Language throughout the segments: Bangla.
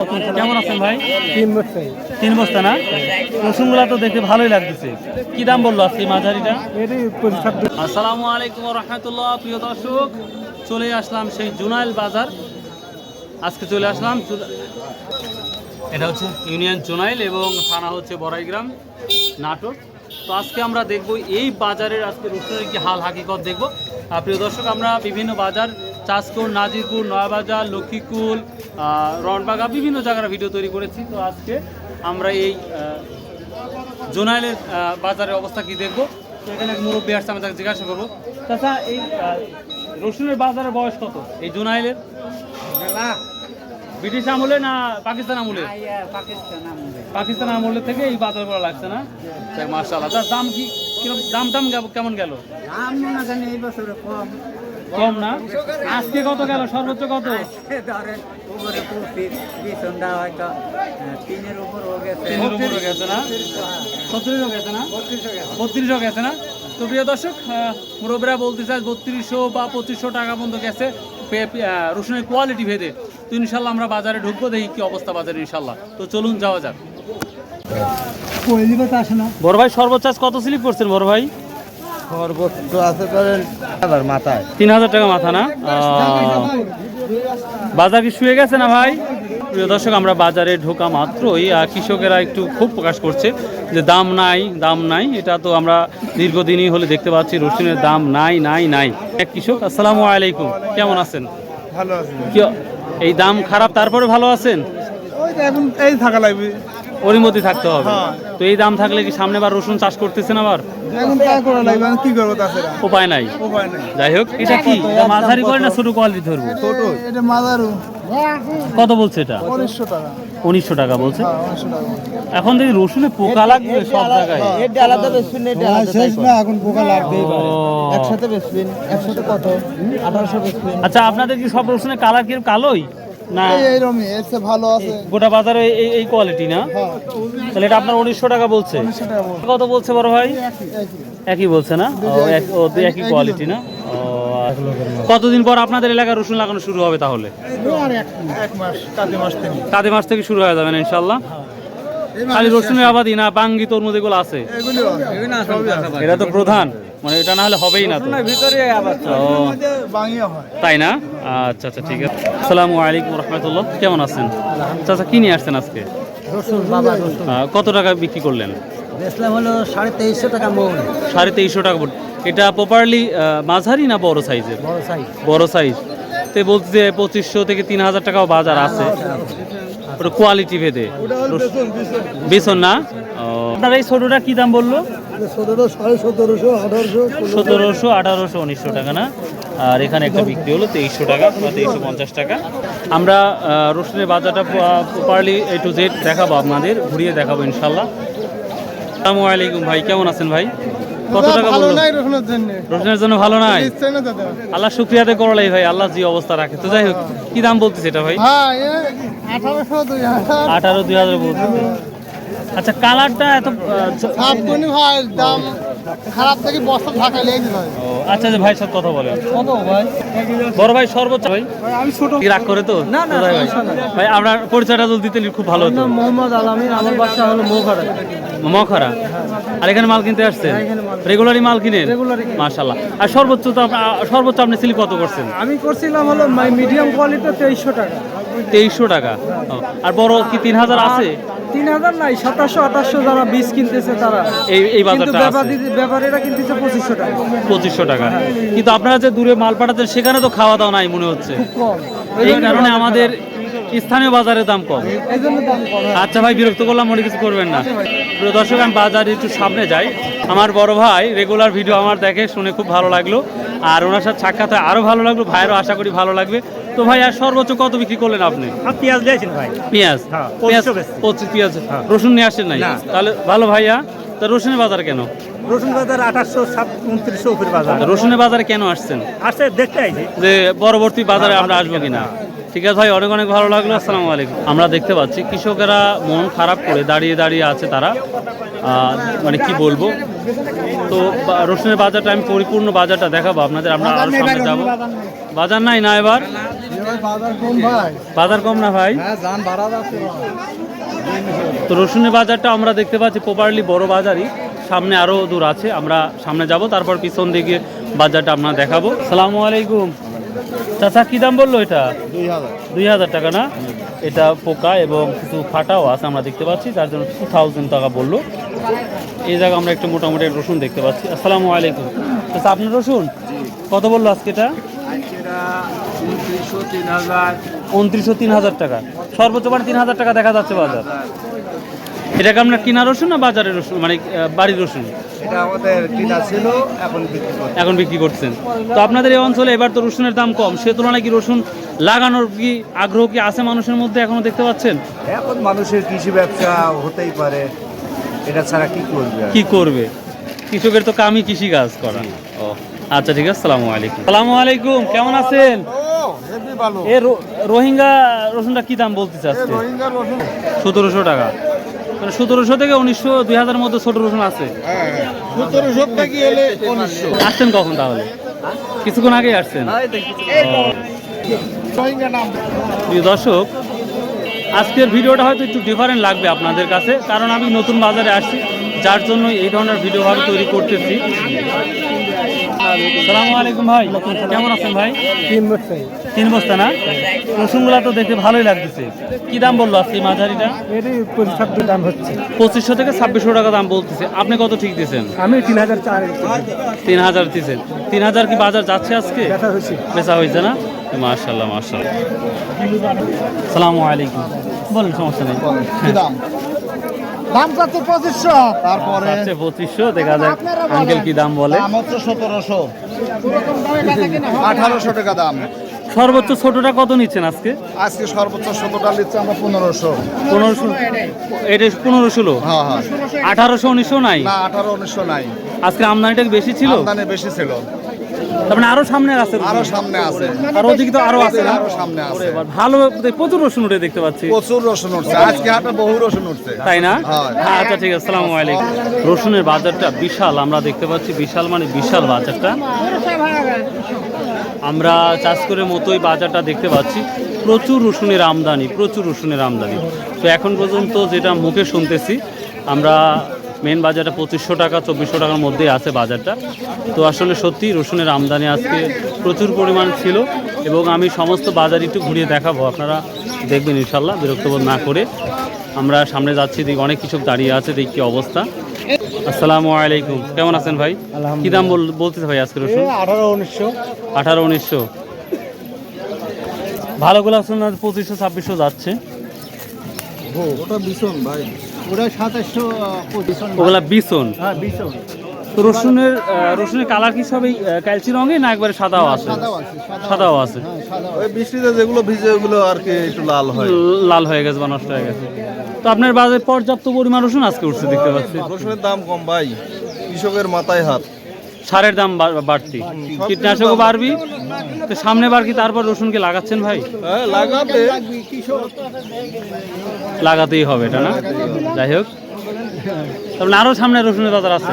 কেমন আছেন ভাই? তিন বছর তিন বস্তা না? রসুনগুলা তো দেখতে ভালোই লাগতেছে। কি দাম বলল আজকে মাঝারিটা? আসসালামু আলাইকুম রহমতুল্লাহ প্রিয় দর্শক। চলে আসলাম সেই জুনাইল বাজার। আজকে চলে আসলাম এটা হচ্ছে ইউনিয়ন জুনাইল এবং থানা হচ্ছে বড়াইগ্রাম নাটক তো আজকে আমরা দেখব এই বাজারের আজকে রসুনের কি হাল হাকিকত দেখব। আর প্রিয় দর্শক আমরা বিভিন্ন বাজার চাষকুর নাজিরপুর নয়াবাজার লক্ষ্মীকুল রনবাগা বিভিন্ন জায়গার ভিডিও তৈরি করেছি। তো আজকে আমরা এই জোনাইলের বাজারের অবস্থা কি দেখব? তো এখানে এক মুরব্বী আসছে আমি তাকে জিজ্ঞাসা করব। তাছাড়া এই রসুনের বাজারের বয়স কত? এই জোনাইলের? ব্রিটিশ আমলে না পাকিস্তান আমলে? পাকিস্তান আমলের থেকে এই বাজার করা লাগছে না? মার্শাল্লাহ তার দাম কি কীরকম দাম টাম কেমন গেল? দাম এই বছরে কম। কম না? আজকে কত গেল? সর্বোচ্চ কত? ধরেন উপরে পঁচিশ বিছনটা হয়তো তিনের উপর গেছে। তিনের উপরে গেছে না? সত্তরিশও গেছে না? বত্রিশও গেছে না? তো প্রিয় দর্শক মুরব্বীরা বলতে চাই বত্রিশশো বা পঁচিশশো টাকা পর্যন্ত গেছে। রসুনের কোয়ালিটি ভেদে। তো ইনশাল্লাহ আমরা বাজারে ঢুকবো দেখি কি অবস্থা বাজারে ইনশাল্লাহ। তো চলুন যাওয়া যাক। বড় ভাই সর্বোচ্চ কত স্লিপ করছেন বড় ভাই? সর্বোচ্চ আছে ধরেন হাজার মাথায়। তিন হাজার টাকা মাথা না? বাজার কি শুয়ে গেছে না ভাই? প্রিয় দর্শক আমরা বাজারে ঢোকা মাত্রই কৃষকেরা একটু খুব প্রকাশ করছে যে দাম নাই দাম নাই। এটা তো আমরা দীর্ঘদিনই হলে দেখতে পাচ্ছি রসুনের দাম নাই নাই নাই। এক কৃষক আসসালামু আলাইকুম। কেমন আছেন? ভালো আছে। কি এই দাম খারাপ তারপরে ভালো আছেন? এই থাকা লাগবে। ওরই মধ্যে থাকতে হবে। হ্যাঁ। তো এই দাম থাকলে কি সামনে বার রসুন চাষ করতেছেন আবার? আমি কি করব উপায় নাই। যাই হোক এটা কি? মাঝারি করে না ছোট কোয়ালিটি ধরবো? কত বলছে এটা? উনিশশো টাকা। বলছে? হ্যাঁ উনিশশো টাকা এখন দেখি রসুনে পোকা লাগবে সব জায়গায়। আচ্ছা আপনাদের কি সব রসুনের কালার কি কালোই? না। এইরকমই এর চেয়ে ভালো আছে। গোটা বাজারে এই এই কোয়ালিটি না? হ্যাঁ। তাহলে এটা আপনার উনিশশো টাকা বলছে। কত বলছে বড় ভাই? একই। বলছে না? ও, একই। কোয়ালিটি না? আচ্ছা। কতদিন পর আপনাদের এলাকায় রসুন লাগানো শুরু হবে তাহলে? এক মাস। থেকে। কাদে মাস থেকে শুরু হয়ে যাবে ইনশাল্লাহ খালি রসুনের আবাদি না বাঙ্গি তরমুজ এগুলো আছে? এগুলি সবই আছে। এটা তো প্রধান মানে এটা না হলে হবেই না তাই না? আচ্ছা আচ্ছা ঠিক আছে। আসসালামু আলাইকুম রহমতুল্লাহ। কেমন আছেন? চাচা কি নিয়ে আসছেন আজকে? রসুন বাবা রসুন। আহ, কত টাকা বিক্রি করলেন? হলো সাড়ে তেইশশো টাকা সাড়ে তেইশশো টাকা এটা প্রপারলি মাঝারি না বড় সাইজের বড় সাইজ বড় সাইজ তো বলতে যে পঁচিশশো থেকে তিন হাজার টাকাও বাজার আছে। ওটা কোয়ালিটি ভেদে। বেসন না? আপনার এই ছোটোটা কি দাম বলল? সতেরোশো আঠারোশো উনিশশো টাকা না? আর এখানে একটা বিক্রি হলো তেইশশো টাকা বা তেইশশো পঞ্চাশ টাকা। আমরা রসুনের বাজারটা প্রপারলি এ টু জেড দেখাবো আপনাদের ঘুরিয়ে দেখাবো ইনশাল্লাহ। আসসালামু আলাইকুম ভাই কেমন আছেন ভাই? কত টাকা ভালো নাই রসুনের জন্য। রসুনের জন্য ভালো নাই? আল্লাহ শুক্রিয়াতে করলাই ভাই আল্লাহ জি অবস্থা রাখে। তো যাই হোক কি দাম বলতেছে এটা ভাই? আঠারো দুই হাজার বলতেছে। আচ্ছা কালারটা এত ভাই দাম খারাপ থেকে বস্তা ঢাকা লেগে দিতে হয় আচ্ছা যে ভাই সাথে কথা বলেন। কত ভাই? বড় ভাই সর্বোচ্চ ভাই? আমি ছোট। রাগ করে তো? না, না, ভাই। আপনার পরিচয়টা যদি দিতেন খুব ভালো হতো। মোহাম্মদ আলামিন আমার বাচ্চা হলো মখরা। আর এখানে মাল কিনতে আসছেন? রেগুলারই মাল। কিনেন? মাশাল্লাহ আর সর্বোচ্চ তো সর্বোচ্চ আপনি সিলি কত করছেন? আমি করছিলাম হলো মিডিয়াম কোয়ালিটি তেইশশো টাকা। তেইশশো টাকা। আর বড় কি তিন হাজার আছে? তিন হাজার নাই সাতাশশো আঠাশশো যারা বীজ কিনতেছে তারা। এই এই বাজারটা ব্যাপারীরা কিনতেছে পঁচিশশো টাকা। পঁচিশশো টাকা। কিন্তু আপনারা যে দূরে মাল পাঠাচ্ছেন সেখানে তো খাওয়া দাওয়া নাই মনে হচ্ছে। কম। এই কারণে আমাদের স্থানীয় বাজারের দাম কম। আচ্ছা ভাই বিরক্ত করলাম মনে কিছু করবেন না। প্রিয় দর্শক আমি বাজারে একটু সামনে যাই। আমার বড় ভাই রেগুলার ভিডিও আমার দেখে শুনে খুব ভালো লাগল। আর ওনার সাথে সাক্ষাৎ হয়ে আরও ভালো লাগল ভাইয়েরও আশা করি ভালো লাগবে। তো ভাই আর সর্বোচ্চ কত বিক্রি করলেন আপনি? পেঁয়াজ দিয়েছেন ভাই। পেঁয়াজ? হ্যাঁ, পেঁয়াজ পঁচিশ পেঁয়াজ। রসুন নিয়ে আসেন নাই। তাহলে ভালো ভাইয়া তা রসুনের বাজার কেন? রসুন বাজার আঠাশশো সাত উনত্রিশশো উপরে বাজার। রসুনের বাজারে কেন আসছেন? আসছে দেখতে আইছি। যে পরবর্তী বাজারে আমরা আসব কিনা? ঠিক আছে ভাই অনেক অনেক ভালো লাগল আসসালামু আলাইকুম। আমরা দেখতে পাচ্ছি কৃষকেরা মন খারাপ করে দাঁড়িয়ে দাঁড়িয়ে আছে তারা। মানে কি বলব? তো রসুনের বাজারটা আমি পরিপূর্ণ বাজারটা দেখাবো আপনাদের আমরা আরও সামনে যাব। বাজার নাই। না এবার? বাজার কম ভাই। বাজার কম না ভাই? হ্যাঁ যাচ্ছে তো রসুনের বাজারটা আমরা দেখতে পাচ্ছি প্রপারলি বড় বাজারই সামনে আরও দূর আছে আমরা সামনে যাব তারপর পিছন দিকে বাজারটা আপনার দেখাবো। সালামু আলাইকুম। চাচা কী দাম বলল এটা? দুই হাজার। টাকা না? এটা পোকা এবং কিছু ফাটাও আছে আমরা দেখতে পাচ্ছি যার জন্য টু থাউজেন্ড টাকা বলল। এই জায়গা আমরা একটু মোটামুটি রসুন দেখতে পাচ্ছি। আসসালামু আলাইকুম। আচ্ছা আপনার রসুন? কত বলল আজকে এটা? উনত্রিশশো তিন হাজার। উনত্রিশশো তিন হাজার টাকা। সর্বোচ্চ মানে তিন হাজার টাকা দেখা যাচ্ছে বাজার। এটাকে আপনার কিনা রসুন না বাজারের রসুন? মানে বাড়ির রসুন? এটা আমাদের কিনা ছিল এখন বিক্রি করছি। এখন বিক্রি করছেন। তো আপনাদের এই অঞ্চলে এবার তো রসুনের দাম কম সে তুলনায় কি রসুন লাগানোর কি আগ্রহ কি আছে মানুষের মধ্যে এখনও দেখতে পাচ্ছেন? এখন মানুষের কৃষি ব্যবসা হতেই পারে এটা ছাড়া কি করবে আর? কি করবে? কৃষকের তো কামই কৃষি কাজ করা। ও আচ্ছা ঠিক আছে সালামু আলাইকুম। সালামু আলাইকুম কেমন আছেন? এ রো- রোহিঙ্গা রসুনটা কি দাম বলতেছে আজকে সতেরোশো টাকা। মানে সতেরোশো থেকে উনিশশো দুই হাজার মধ্যে ছোট রসুন আছে। হ্যাঁ সতেরোশো থেকে এলে উনিশশো। আসছেন কখন তাহলে? কিছুক্ষণ আগেই আসছেন। দর্শক আজকের ভিডিওটা হয়তো একটু ডিফারেন্ট লাগবে আপনাদের কাছে কারণ আমি নতুন বাজারে আসছি যার জন্য এই ধরনের ভিডিও ভাবে তৈরি করতেছি। সালামু আলাইকুম ভাই। কেমন আছেন ভাই? তিন বছর তিন বস্তা না? রসুনগুলা তো দেখতে ভালোই লাগতেছে। কি দাম বলল আজকে মাঝারিটা? এটাই দাম হচ্ছে। পঁচিশশো থেকে ছাব্বিশশো টাকা দাম বলতেছে। আপনি কত ঠিক দিয়েছেন? আমি তিন হাজার তিন হাজার দিয়েছেন। তিন হাজার কি বাজার যাচ্ছে আজকে? বেচা হয়েছে। না? মার্শাল্লাহ মার্শাল্লাহ সালামু আলাইকুম। বলেন সমস্যা নেই। দাম? দাম চাচ্ছে পঁচিশশো। তারপরে আচ্ছা পঁচিশশো দেখা যাক আঙ্কেল কি দাম বলে। দাম হচ্ছে সতেরোশো। আঠারোশো টাকা দাম। সর্বোচ্চ ছোটটা কত নিচ্ছেন আজকে? আজকে সর্বোচ্চ শতটা নিচ্ছে আমরা পনেরোশো। পনেরোশো এটা পনেরো ষোলো? হ্যাঁ হ্যাঁ। আঠারোশো উনিশশো নাই? না আঠারো উনিশশো নাই। আজকে আমদানিটা বেশি ছিল? আমদানি বেশি ছিল। তার মানে আরও সামনে আছে। আরও সামনে আছে। আর ওদিকে তো আরও আছে আরও সামনে আছে। ভালো প্রচুর রসুন উঠে দেখতে পাচ্ছি। প্রচুর রসুন উঠছে। আজকে হাটে বহু রসুন উঠছে। তাই না? হ্যাঁ। আচ্ছা ঠিক আছে আসসালামু আলাইকুম। রসুনের বাজারটা বিশাল আমরা দেখতে পাচ্ছি বিশাল মানে বিশাল বাজারটা। আমরা চাষ করে মতোই বাজারটা দেখতে পাচ্ছি। প্রচুর রসুনের আমদানি প্রচুর রসুনের আমদানি। তো এখন পর্যন্ত যেটা মুখে শুনতেছি আমরা মেন বাজারটা পঁচিশশো টাকা চব্বিশশো টাকার মধ্যে আছে বাজারটা। তো আসলে সত্যি রসুনের আমদানি আজকে প্রচুর পরিমাণ ছিল এবং আমি সমস্ত বাজার একটু ঘুরিয়ে দেখাবো। আপনারা দেখবেন ইনশাল্লাহ বিরক্তবোধ না করে। আমরা সামনে যাচ্ছি দেখি অনেক কিছু দাঁড়িয়ে আছে দেখি কি অবস্থা। আসসালামু আলাইকুম কেমন আছেন ভাই? কি দাম বল- বলতেছে ভাই আজকে রসুন? আঠারো উনিশশো। আঠারো উনিশশো। ভালো গোলাপ সোনা পঁচিশশো ছাব্বিশশো যাচ্ছে। ওটা ভীষণ ভাই। ওটা সাতাশশো ওগুলা বিছন হ্যাঁ তো রসুনের রসুনের কালার কি সবই ক্যালসি রঙে না একবারে সাদাও আছে? সাদাও আছে সাদা সাদাও আছে। হ্যাঁ সাদা ওই বৃষ্টিতে যেগুলো ভিজে ওগুলো আর কি একটু লাল হয়। লাল হয়ে গেছে বা নষ্ট হয়ে গেছে। তো আপনার বাজারে পর্যাপ্ত পরিমাণ রসুন আজকে উঠছে দেখতে পাচ্ছি। রসুনের দাম কম ভাই। কৃষকের মাথায় হাত। সারের দাম বা- বাড়তি। কীটনাশকও বাড়বি। তো সামনে বার কি তারপর রসুনকে লাগাচ্ছেন ভাই? হ্যাঁ লাগাবে। লাগাতেই হবে এটা না? যাই হোক। তারপরে আরও সামনে রসুনের বাজার আছে।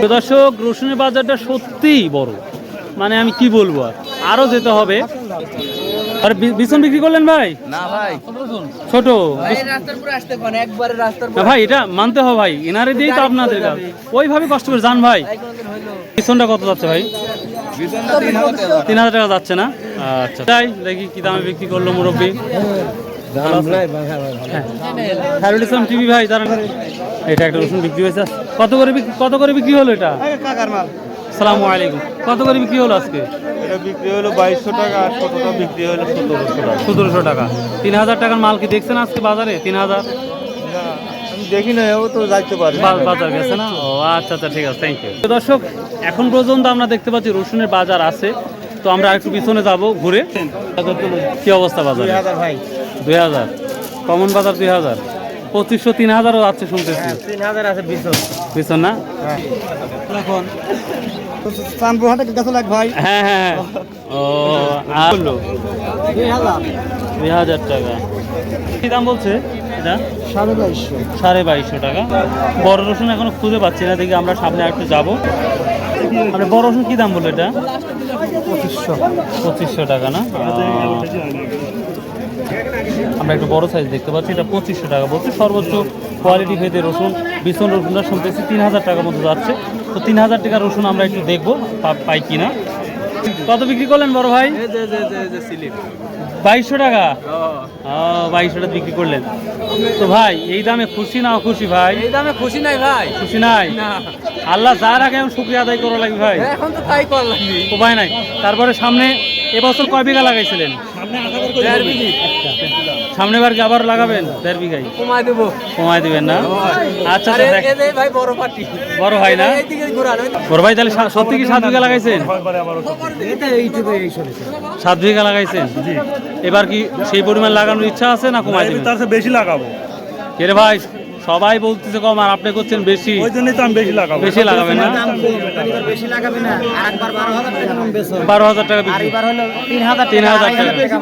তো দর্শক রসুনের বাজারটা সত্যিই বড়। মানে আমি কি বলব আর? আরও যেতে হবে। আর বিছন বিক্রি করলেন ভাই? না ভাই। ছোট। ভাই এটা মানতে হবে ভাই এনারে দিয়েই তো আপনাদের কাজ। ওইভাবে কষ্ট করে যান ভাই। বিছনটা কত যাচ্ছে ভাই? তিন হাজার টাকা যাচ্ছে। না? আচ্ছা তাই দেখি কি দামে বিক্রি করল মুরব্বী। খায়রুল ইসলাম টিভি ভাই তারা এটা একটা রসুন বিক্রি হয়েছে। কত করে বিক্রি- কত করে বিক্রি হলো এটা? সালামু আলাইকুম। কত করে বিক্রি হলো আজকে? এটা বিক্রি হলো বাইশশো টাকা আর কতটা বিক্রি হলো সতেরোশো টাকা। সতেরোশো টাকা। তিন হাজার টাকার মাল কি দেখছেন আজকে বাজারে? তিন হাজার? আমি দেখি না ও তো যাইতে পারে। বাজার গেছে না? ও আচ্ছা আচ্ছা ঠিক আছে থ্যাংক ইউ দর্শক এখন পর্যন্ত আমরা দেখতে পাচ্ছি রসুনের বাজার আছে। তো আমরা একটু পিছনে যাব ঘুরে। কি অবস্থা বাজার? ভাই। দুই হাজার। কমন বাজার দুই হাজার। পঁচিশশো তিন হাজারও আছে শুনতেছি। তিন হাজার আছে পিছন না? এখন। চাঁদপুর হাটে গেছে লাগ ভাই? হ্যাঁ হ্যাঁ হ্যাঁ। ও আর হাজার। দুই হাজার টাকা। কি দাম বলছে এটা? সাড়ে বাইশশো। সাড়ে বাইশশো টাকা। বড় রসুন এখনও খুঁজে পাচ্ছি না দেখি আমরা সামনে একটু যাব। মানে বড় রসুন কি দাম বলল এটা? পঁচিশশো। পঁচিশশো টাকা না? আমরা একটু বড় সাইজ দেখতে পাচ্ছি এটা পঁচিশশো টাকা বলছে। সর্বোচ্চ কোয়ালিটি ভেদে রসুন বিছন রসুনটা শুনতেছি তিন হাজার টাকার মতো যাচ্ছে। তো তিন হাজার টাকার রসুন আমরা একটু দেখব পাই কিনা। কত বিক্রি করলেন বড় ভাই? বাইশশো টাকা? ও বাইশশো টাকা বিক্রি করলেন। তো ভাই এই দামে খুশি না খুশি ভাই? এই দামে খুশি নাই ভাই। খুশি নাই? আল্লাহ যার আগে আমি শুক্রিয়া আদায় করা লাগবে ভাই। এখন তো তাই কর লাগবি। উপায় নাই। তারপরে সামনে এবছর কয় বিঘা লাগাইছিলেন? দেড় বিঘি। সামনে বার কি আবার লাগাবেন? দেড় বিঘাই? কমাই দেবো। কমায় দিবেন না? আচ্ছা আচ্ছা, ভাই বড় পার্টি। বড় ভাই না? বড় ভাই তাহলে সত্যি কি সাত বিঘা লাগাইছেন? এটা এইটুকু এই সরে সাত বিঘা লাগাইছেন? এবার কি সেই পরিমাণ লাগানোর ইচ্ছা আছে না কমায় দেবেন? তার চেয়ে বেশি লাগাবো। কে ভাই? সবাই বলতেছে কম আর আপনি করছেন বেশি। ওই জন্যই তো আমি বেশি লাগাবো। বেশি লাগাবেন না? বেশি লাগাবি না। আরেকবার বারো হাজার টাকা মন বেসন বারো হাজার টাকা আর বিক্রি এবার হলো তিন হাজার তিন হাজার আড়াই টাকা। টাকা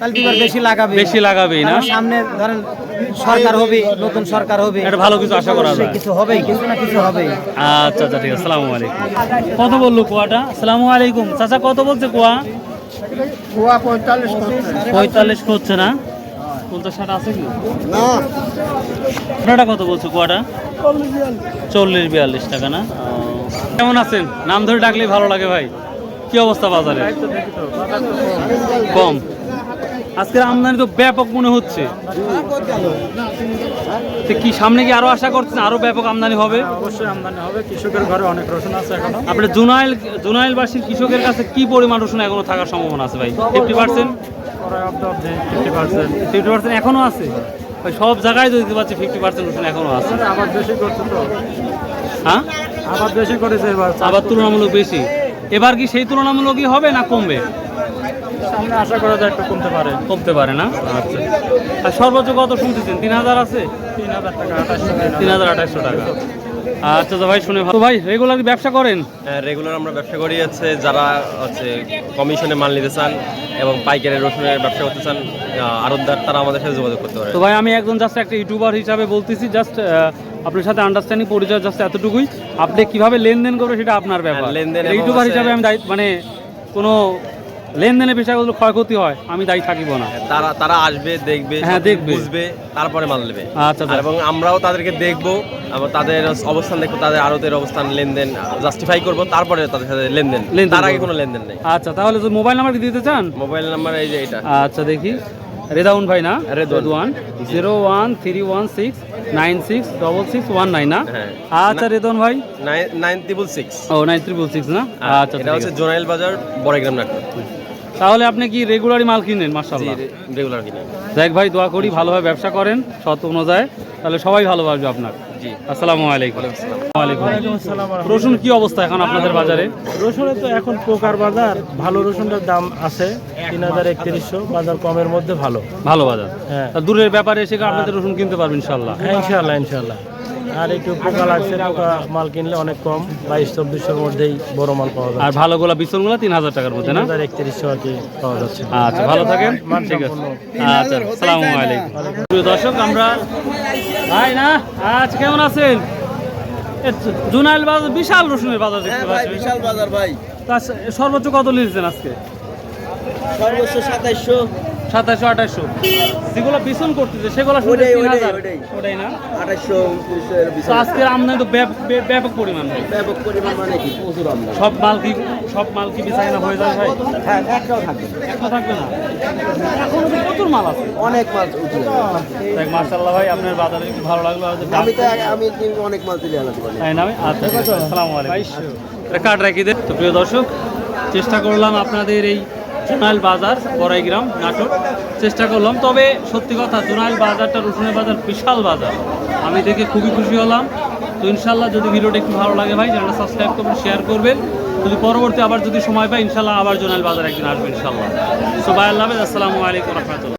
তাহলে এবার বেশি লাগাবি বেশি লাগাবেই না? সামনে ধরেন সরকার হবে নতুন সরকার হবে। একটা ভালো কিছু আশা করা যায় কিছু হবেই কিছু না কিছু হবেই। আচ্ছা আচ্ছা ঠিক আছে সালামু আলাইকুম। কত বলল কুয়াটা? আসসালামু আলাইকুম। চাচা কত বলছে কুয়া? কুয়া পঁয়তাল্লিশ পঁয়তাল্লিশ হচ্ছে না? পঞ্চাশ ষাট আছে কি? না। আপনারটা কত বলছো কুয়াটা? চল্লিশ বিয়াল্লিশ। টাকা না? কেমন আছেন? নাম ধরে ডাকলেই ভালো লাগে ভাই। কি অবস্থা বাজারে? কম। আজকের আমদানি তো ব্যাপক মনে হচ্ছে। কি সামনে কি আরও আশা করছেন আরও ব্যাপক আমদানি হবে? অবশ্যই আমদানি হবে। কৃষকের ঘরে অনেক রসুন আছে এখনও। আপনার জুনাইল জুনাইলবাসীর কৃষকের কাছে কি পরিমাণ রসুন এখনও থাকার সম্ভাবনা আছে ভাই? Fifty percent fifty percent fifty percent এখনও আছে? সব জায়গায় তো দেখতে পাচ্ছি ফিফটি পার্সেন্ট রসুন এখনও আছে। আবার বেশি করছে তো। হ্যাঁ? আবার বেশি করেছে এবার। আবার তুলনামূলক বেশি। এবার কি সেই তুলনামূলকই হবে না কমবে? সামনে আশা করা যায় একটু কমতে পারে। কমতে পারে না? আচ্ছা। আর সর্বোচ্চ কত শুনতেছেন? তিন হাজার আছে? তিন হাজার টাকা আঠাশশো। তিন হাজার আঠাশশো টাকা। আচ্ছা তো ভাই শুনে ভালো। ভাই রেগুলার ব্যবসা করেন? হ্যাঁ রেগুলার আমরা ব্যবসা করি হচ্ছে যারা হচ্ছে কমিশনে মাল নিতে চান এবং পাইকারি রসুনের ব্যবসা করতে চান আহ, আড়তদার তারা আমাদের সাথে যোগাযোগ করতে পারে। তো ভাই আমি একজন জাস্ট একটা ইউটিউবার হিসাবে বলতেছি জাস্ট আপনার সাথে আন্ডারস্ট্যান্ডিং পরিচয় জাস্ট এতটুকুই। আপনি কীভাবে লেনদেন করবে সেটা আপনার ব্যাপার। হ্যাঁ, লেনদেন ইউটিউবার হিসাবে আমি মানে কোনো লেনদেনের বিষয়গুলো ক্ষয়ক্ষতি হয় আমি দায়ী থাকিব না। তারা তারা আসবে দেখবে হ্যাঁ, দেখবে। বুঝবে তারপরে মাল নেবে। আচ্ছা, এবং আমরাও তাদেরকে দেখব তাদের অবস্থান দেখব তাদের আড়তের অবস্থান লেনদেন জাস্টিফাই করব তারপরে তাদের সাথে লেনদেন। তার আগে কোনো লেনদেন নেই। আচ্ছা তাহলে মোবাইল নাম্বার কি দিতে চান? মোবাইল নাম্বার এই যে এটা। আচ্ছা দেখি। রেদাউন ভাই না? Redwan. Zero one three one six nine six double six one nine না? হ্যাঁ। আচ্ছা রেদওয়ান ভাই। Nine triple six. ও নাইন ত্রিপল সিক্স না? আচ্ছা এটা হচ্ছে জোনাইল বাজার বড়গ্রাম নাটক। তাহলে আপনি কি রেগুলারই মাল কিনেন মার্শাল্লাহ রেগুলার কিনি। যাক ভাই দোয়া করি ভালোভাবে ব্যবসা করেন সৎ অনুযায়ী তাহলে সবাই ভালোবাসবে আপনার। জি। আসসালামু আলাইকুম। রসুন কি অবস্থা এখন আপনাদের বাজারে? রসুনের তো এখন পোকার বাজার ভালো রসুনের দাম আছে তিন হাজার একত্রিশশো বাজার কমের মধ্যে ভালো। ভালো বাজার। হ্যাঁ। দূরের ব্যাপারে এসে কি আপনাদের রসুন কিনতে পারবেন ইনশাল্লাহ হ্যাঁ ইনশাল্লাহ ইনশাল্লাহ আর একটু পোকা লাগছে পোকা মাল কিনলে অনেক কম বাইশ চব্বিশশোর মধ্যেই বড় মাল পাওয়া যায় আর ভালোগুলা বিছনগুলা তিন হাজার টাকার মধ্যে না? হাজার একত্রিশশো আর কি পাওয়া যাচ্ছে। আচ্ছা ভালো থাকেন। ঠিক আছে। আচ্ছা সালামু আলাইকুম। প্রিয় দর্শক আমরা ভাই না আজ কেমন আছেন? জুনাইল বাজার বিশাল রসুনের বাজার দেখতে পাচ্ছি বিশাল বাজার ভাই। তা সর্বোচ্চ কত নিয়েছেন আজকে? সর্বোচ্চ সাতাইশশো। সাতাশশো আঠাশশো। যেগুলো বিছন করতেছে সেগুলো ওটাই, না? আঠাইশশো তো আজকের আমদানি তো ব্যাপ- ব্যাপ- ব্যাপক পরিমাণ ব্যাপক পরিমাণ মানে কি? প্রচুর আমদানি। সব মাল কি সব মাল কি বিছাইনা হয়ে যায় ভাই? হ্যাঁ একটাও থাকবে। না। একটা থাকবে না? এখনও তো প্রচুর মাল আছে। অনেক মাছ উঠে মার্শাল্লাহ ভাই আপনার বাজারে একটু ভালো লাগল আমি তো আমি অনেক মাছ তুলে তাই না? আচ্ছা আসসালামু আলাইকুম। কাট রাখি দে। তো প্রিয় দর্শক চেষ্টা করলাম আপনাদের এই জোনাইল বাজার, বড়াইগ্রাম নাটক চেষ্টা করলাম, তবে সত্যি কথা, জোনাইল বাজারটা রসুনের বাজার বিশাল বাজার। আমি দেখে খুবই খুশি হলাম। তো ইনশাল্লাহ যদি ভিডিওটা একটু ভালো লাগে ভাই, চ্যানেলটা সাবস্ক্রাইব করবেন শেয়ার করবেন। যদি পরবর্তী আবার যদি সময় পাই, ইনশাল্লাহ আবার জোনাইল বাজার একদিন আসবে, ইনশাল্লাহ। সো ভাই আল্লাহ আসসালামু আলাইকুম রহমতুল্লাহ।